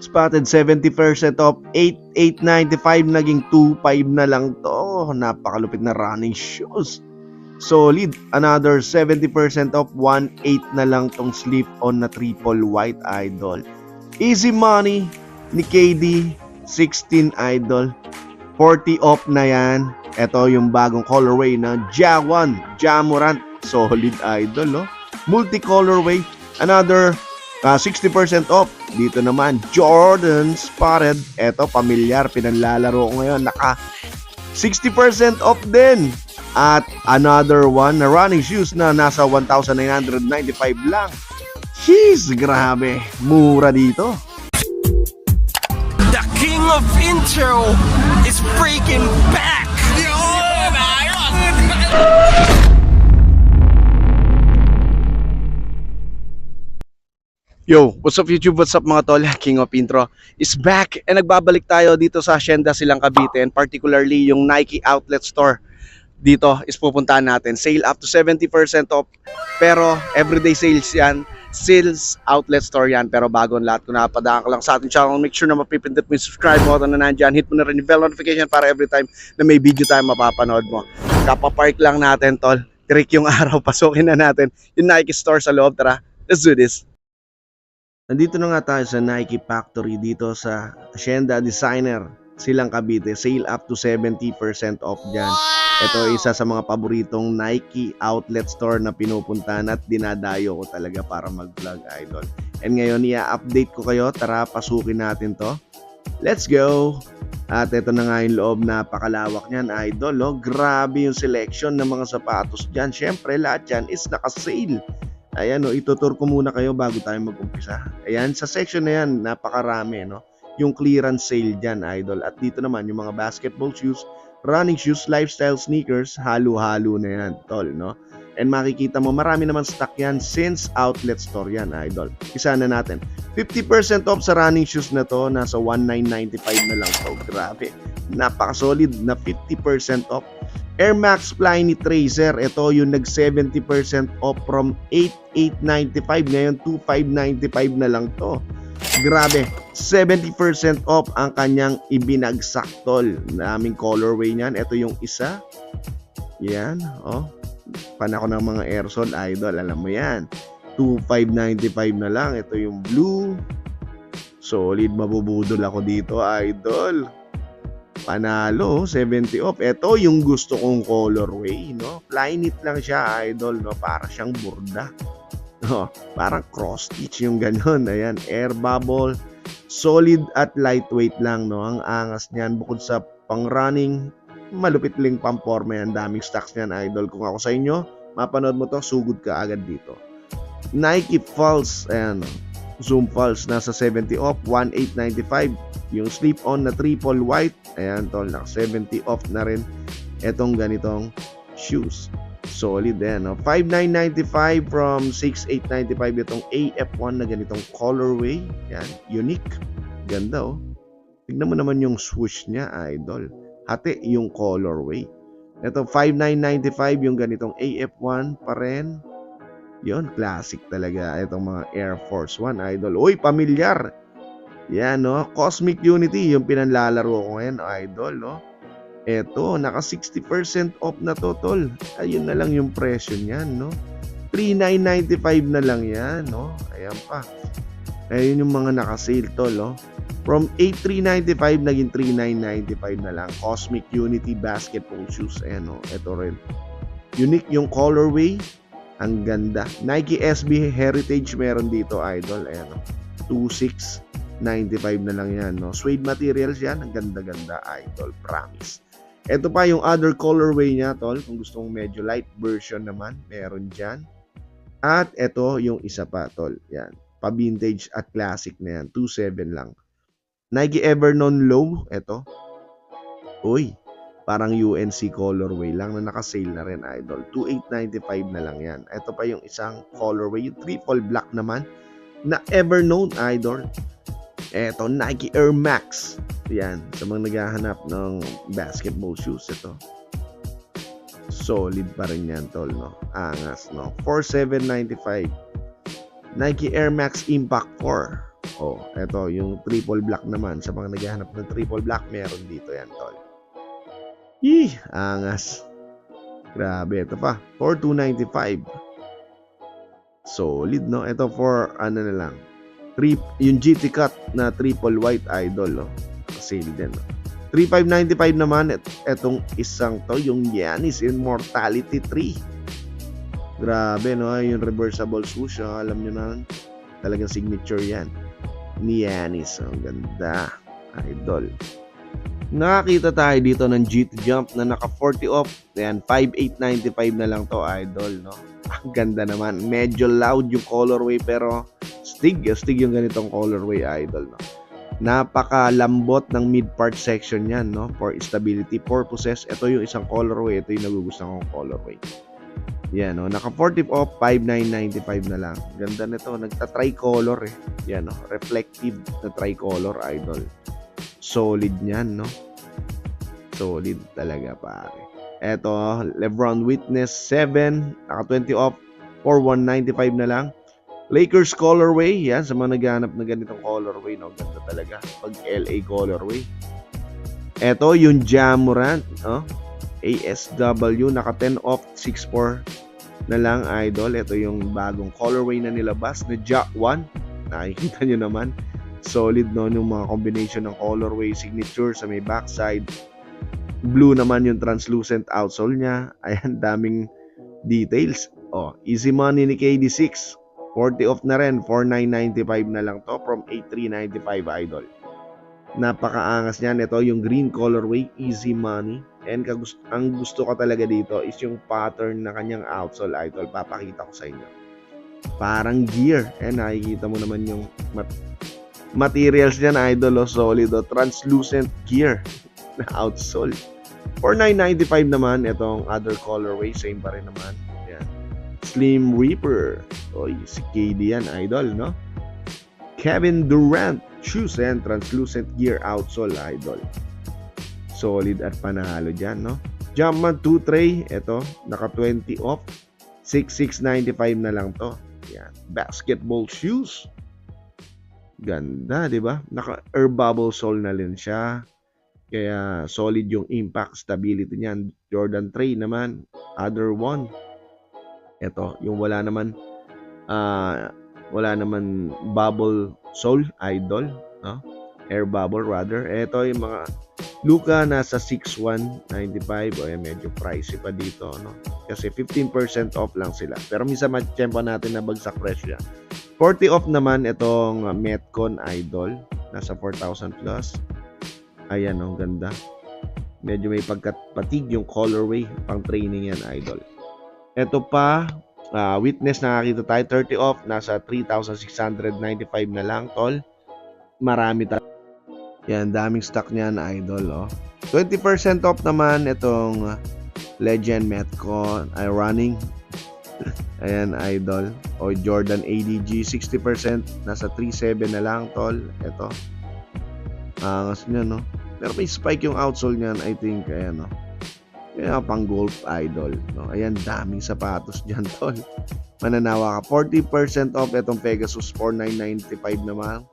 Spotted 70% off, 8,895 naging 2,500 na lang to. Napakalupit na running shoes. Solid, another 70% off, 1,800 na lang tong slip on na triple white idol. Easy money ni KD, 16 idol. 40 off na yan. Ito yung bagong colorway na Jawan, Jamorant. Solid idol, no? Multi-colorway. Another uh, 60% off. Dito naman, Jordan Spotted. Ito, pamilyar. Pinanlalaro ko ngayon. Naka 60% off din. At another one na running shoes na nasa 1,995 lang. Jeez, grabe. Mura dito. The king of intro is freaking back! Yo, what's up YouTube? What's up mga tol? King of Intro is back and nagbabalik tayo dito sa Hacienda Silang Cavite and particularly yung Nike Outlet Store. Dito is pupuntahan natin. Sale up to 70% off pero everyday sales yan. Sales outlet store yan pero bago ang lahat kung napadaan ka lang sa ating channel make sure na mapipindot mo yung subscribe button na nandyan hit mo na rin yung bell notification para every time na may video tayo mapapanood mo kapapark lang natin tol trick yung araw pasukin na natin yung Nike store sa loob tara let's do this Nandito na nga tayo sa Nike Factory dito sa Hacienda Designer silang Cavite. Sale up to 70% off dyan. Ito isa sa mga paboritong Nike outlet store na pinupuntahan at dinadayo ko talaga para mag-vlog idol. And ngayon i-update ko kayo. Tara, pasukin natin to. Let's go! At ito na nga yung loob, napakalawak niyan, idol. Oh. Grabe yung selection ng mga sapatos dyan. Siyempre, lahat yan is naka-sale. Ayan, no, itutur ko muna kayo bago tayo mag-umpisa. Ayan, sa section na yan, napakarami, no? Yung clearance sale dyan, idol. At dito naman, yung mga basketball shoes, running shoes, lifestyle sneakers, halo-halo na yan, tol, no? And makikita mo, marami naman stock yan since outlet store yan, idol. Isa na natin. 50% off sa running shoes na to, nasa 1995 na lang to. Grabe. Napaka-solid na 50% off. Air Max Flyknit Tracer, ito yung nag 70% off from 8895 ngayon 2595 na lang to. Grabe, 70% off ang kanyang ibinagsak tol. Naming colorway niyan. Ito yung isa. Yan, oh. Panako ng mga aerosol idol, alam mo yan. 2595 na lang. Ito yung blue. Solid, mabubudol ako dito, idol. Panalo, 70 off. Ito yung gusto kong colorway, no? Flyknit lang siya, idol, no? Para siyang burda. No, parang cross stitch yung ganun. Ayan, air bubble. Solid at lightweight lang, no? Ang angas niyan bukod sa pang running, malupit lang pamporma yan. Daming stocks niyan, idol. Kung ako sa inyo, mapanood mo to, sugod ka agad dito. Nike Pulse, ayan, Zoom Pulse, nasa 70 off, 1895. Yung slip-on na triple white, ayan, tol, naka 70 off na rin. Etong ganitong shoes. Solid din, no? 5995 from 6895 itong AF1 na ganitong colorway. Yan, unique. Ganda, oh. Tignan mo naman yung swoosh niya, idol. Hati yung colorway. Ito, 5995 yung ganitong AF1 pa rin. Yon classic talaga. Itong mga Air Force One, idol. Uy, pamilyar. Yan, no? Cosmic Unity, yung pinanlalaro ko ngayon, idol, no? Eto, naka 60% off na to, tol. Ayun na lang yung presyo niyan, no? 3995 na lang yan, no? Ayan pa. Ayun yung mga naka-sale, tol, no? From 8395 naging 3995 na lang. Cosmic Unity Basketball Shoes. Ayan, no? Ito rin. Unique yung colorway. Ang ganda. Nike SB Heritage meron dito, idol. No? 2695 na lang yan, no? Suede materials yan. Ang ganda-ganda, idol. Promise. Ito pa yung other colorway niya, tol. Kung gusto mong medyo light version naman, meron dyan. At ito yung isa pa, tol. Yan. Pa-vintage at classic na yan. 2.7 lang. Nike Evernown Low. Ito. Uy. Parang UNC colorway lang na naka-sale na rin, idol. 2.895 na lang yan. Ito pa yung isang colorway. Yung triple black naman na Evernown, idol. Ito, Nike Air Max. Yan, sa mga naghahanap ng basketball shoes, ito. Solid pa rin yan, tol, no? Angas, no? 4795. Nike Air Max Impact 4. Oh, eto, yung triple black naman. Sa mga naghahanap ng triple black, meron dito yan, tol. Ih, angas. Grabe, ito pa. For 295. Solid, no? Ito for, ano na lang. Trip, yung GT cut na triple white idol, oh. Sale din, no? 3595 naman, et, etong isang to, yung Yanis Immortality 3. Grabe, no? Yung reversible swoosh, oh. alam nyo na, talagang signature yan. Ni Yanis. Oh, Ang ganda. Idol. Nakakita tayo dito ng GT Jump na naka 40 off. Ayan, 5895 na lang to, idol, no? Ang ganda naman. Medyo loud yung colorway pero stig, stig yung ganitong colorway, idol, no? Napakalambot ng mid part section yan, no? For stability purposes. Ito yung isang colorway. Ito yung nagugustuhan kong colorway. Yan, no? Naka 40 off, 5995 na lang. Ganda nito. Nagta-tricolor eh. Yan, no? Reflective na tricolor, idol. Solid niyan, no? Solid talaga, pare. Eto, Lebron Witness 7, naka 20 off, for 195 na lang. Lakers colorway, yan, sa mga naghahanap na ganitong colorway, no? Ganda talaga. Pag LA colorway. Eto, yung Jamorant, no? ASW, naka 10 off, 64 na lang, idol. Ito yung bagong colorway na nilabas na Ja 1. Nakikita nyo naman. Solid, no? Yung mga combination ng colorway signature sa may backside. Blue naman yung translucent outsole niya. Ayan, daming details. Oh, easy money ni KD6. 40 off na rin. 4995 na lang to from 8395 idol. Napakaangas niyan. Ito yung green colorway, easy money. And kagust- ang gusto ko talaga dito is yung pattern na kanyang outsole idol. Papakita ko sa inyo. Parang gear. Eh, nakikita mo naman yung mat- materials niyan idol. Oh, solid. Oh, translucent gear na outsole. For 995 naman, itong other colorway, same pa rin naman. Yan. Slim Reaper. Oy, si KD yan, idol, no? Kevin Durant. Shoes and translucent gear outsole, idol. Solid at panalo dyan, no? Jumpman 2 tray. Ito, naka 20 off. 6695 na lang to. Yan. Basketball shoes. Ganda, di ba? Naka air bubble sole na rin siya. Kaya solid yung impact stability niyan. Jordan 3 naman, other one. Ito, yung wala naman ah wala naman bubble sole idol, no? Air bubble rather. Ito yung mga Luka nasa 6195 o eh, medyo pricey pa dito no kasi 15% off lang sila pero minsan matiyempo natin na bagsak presyo yan 40 off naman itong Metcon Idol. Nasa 4,000 plus. Ayan oh, ganda. Medyo may pagkapatig yung colorway pang training yan idol. Ito pa ah, witness nakakita tayo. 30 off nasa 3,695 na lang tol. Marami talaga yan, daming stock niyan, idol, oh. 20% off naman itong Legend Metcon. Ay running. Ayan, idol. O Jordan ADG, 60%. Nasa 3.7 na lang, tol. Ito. Angas niya, no? Pero may spike yung outsole niyan, I think. Ayan, no? Kaya pang golf idol. No? Ayan, daming sapatos dyan, tol. Mananawa ka. 40% off itong Pegasus 4995 naman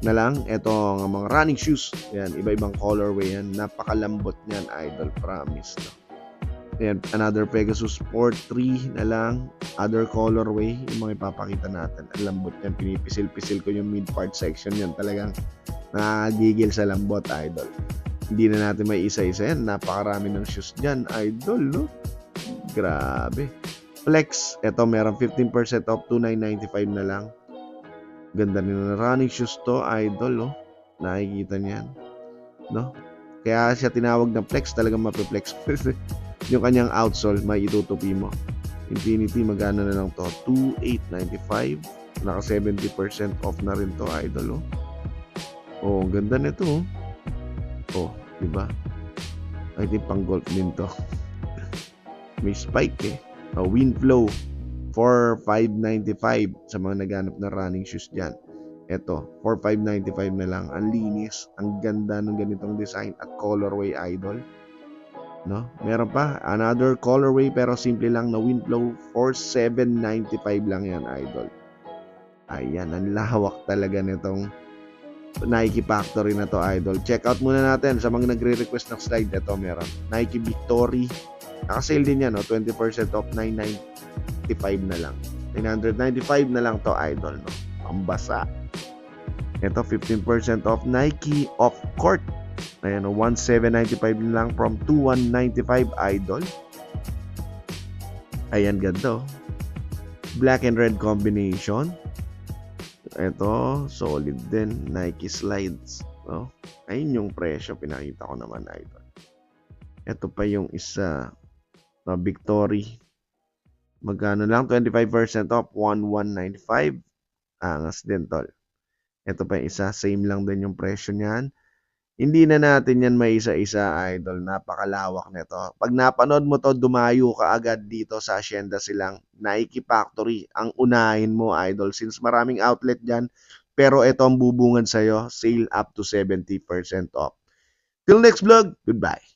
na lang. Ito ang mga running shoes. Yan, iba-ibang colorway yan. Napakalambot niyan, idol. Promise. No? Yan, another Pegasus Sport 3 na lang. Other colorway. Yung mga ipapakita natin. Ang lambot yan. Pinipisil-pisil ko yung mid part section yan. Talagang nakagigil sa lambot, idol. Hindi na natin may isa-isa yan. Napakarami ng shoes dyan, idol, no? Grabe. Flex. Ito, meron 15% off. 2,995 na lang. Ganda nila running shoes to, idol, oh. Nakikita niyan. No? Kaya siya tinawag na flex, talagang mapiflex. yung kanyang outsole, may itutupi mo. Infinity, magana na lang to? 2,895. Naka 70% off na rin to, idol, oh. Oh, ang ganda nito, oh. Oh, di ba? I think pang golf din to. may spike, eh. Oh, wind flow for 595 sa mga naghanap na running shoes dyan. Ito, for 595 na lang. Ang linis, ang ganda ng ganitong design at colorway idol. No? Meron pa, another colorway pero simple lang na wind flow for 795 lang yan idol. Ayan, ang lawak talaga nitong Nike Factory na to, idol. Check out muna natin sa mga nagre-request ng slide. Ito meron. Nike Victory. Naka-sale din yan, no? 20% off, 995 na lang. 995 na lang to, idol, no? Pambasa. Ito, 15% off Nike Off Court. Ayan, no? 1795 na lang from 2195, idol. Ayan, ganda, oh. Black and red combination. Ito, solid din. Nike slides. No? Ayun yung presyo. Pinakita ko naman, idol. Ito pa yung isa. No, Victory. Magkano lang? 25% off. 1195. Angas din, tol. Ito pa yung isa. Same lang din yung presyo niyan. Hindi na natin yan may isa-isa, idol. Napakalawak nito. Pag napanood mo to, dumayo ka agad dito sa Hacienda silang Nike Factory. Ang unahin mo, idol. Since maraming outlet dyan. Pero ito ang bubungan sa'yo. Sale up to 70% off. Till next vlog. Goodbye.